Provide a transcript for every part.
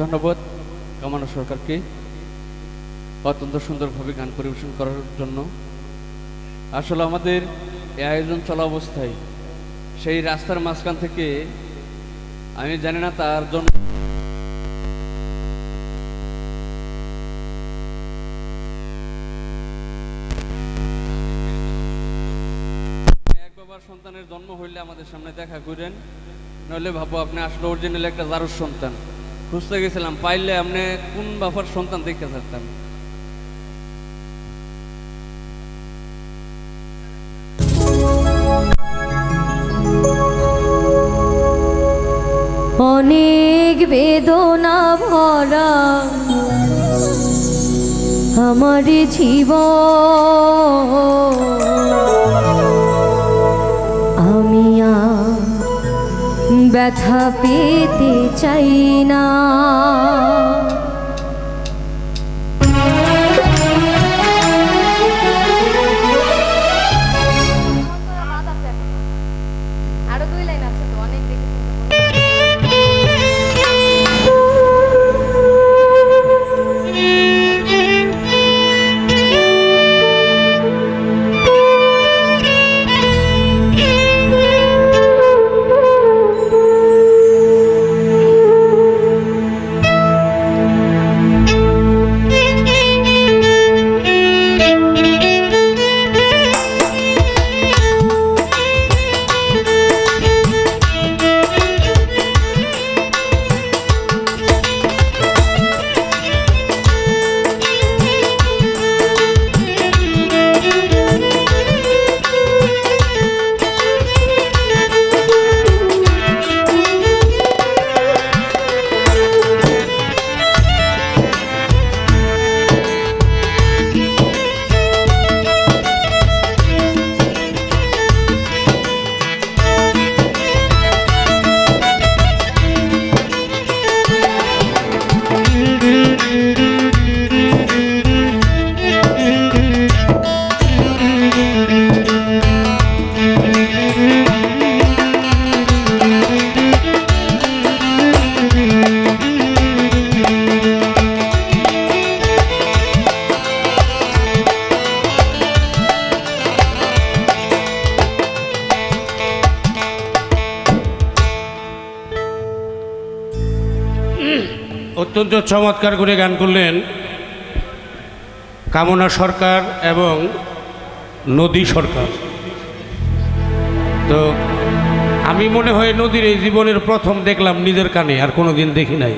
ধন্যবাদ কামানো সরকারকে অত্যন্ত সুন্দরভাবে গান পরিবেশন করার জন্য। আসলে আমাদের এই আয়োজন চলা অবস্থায় সেই রাস্তার মাঝখান থেকে আমি জানি না তার জন্য সন্তানের জন্ম হইলে আমাদের সামনে দেখা করেন। নইলে ভাবো আপনি আসলে অরিজিনাল একটা জারুর সন্তান। খুঁজতে গেছিলাম পাইলে আপনি কোন বাবার সন্তান দেখতে থাকতাম অনেক বেদনা ভরা আমার জীব ব্যথা পেতে চাই না। আরও দুই লাইন আছে তো অনেক দেখেছি। অত্যন্ত চমৎকার করে গান করলেন কামনা সরকার এবং নদী সরকার। তো আমি মনে হয় নদীর এই জীবনের প্রথম দেখলাম নিজের কানে, আর কোনো দিন দেখি নাই।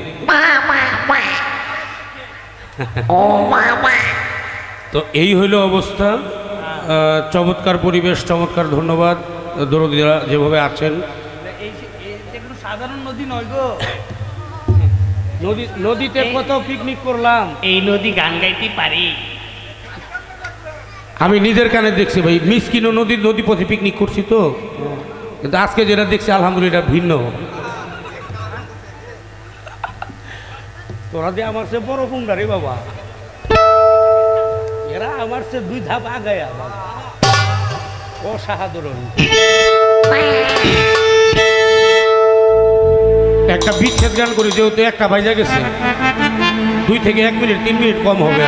তো এই হইল অবস্থা। চমৎকার পরিবেশ, চমৎকার ধন্যবাদ। দরদিরা যেভাবে আছেন। সাধারণ নদী নয় গো। নদী নদীতে কত পিকনিক করলাম? এই নদী গান গাইতে পারি। আমি নিজের কানে দেখছি ভাই মিসকিনো নদীর নদী পথে পিকনিক করছি তো। কিন্তু আজকে যেটা দেখছি আলহামদুলিল্লাহ এটা ভিন্ন। তোরা দিয়ে আমার সে বড় পুঙ্গা রে বাবা। এরা আমার সে দুই ধাপ আগায়া বাবা। অসাধারণ। একটা বিচ্ছেদ গান করে, যেহেতু একটা বাজা গেছে। দুই থেকে এক মিনিট, তিন মিনিট কম হবে।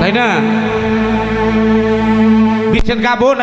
তাই না? বিচ্ছেদ গাবো না।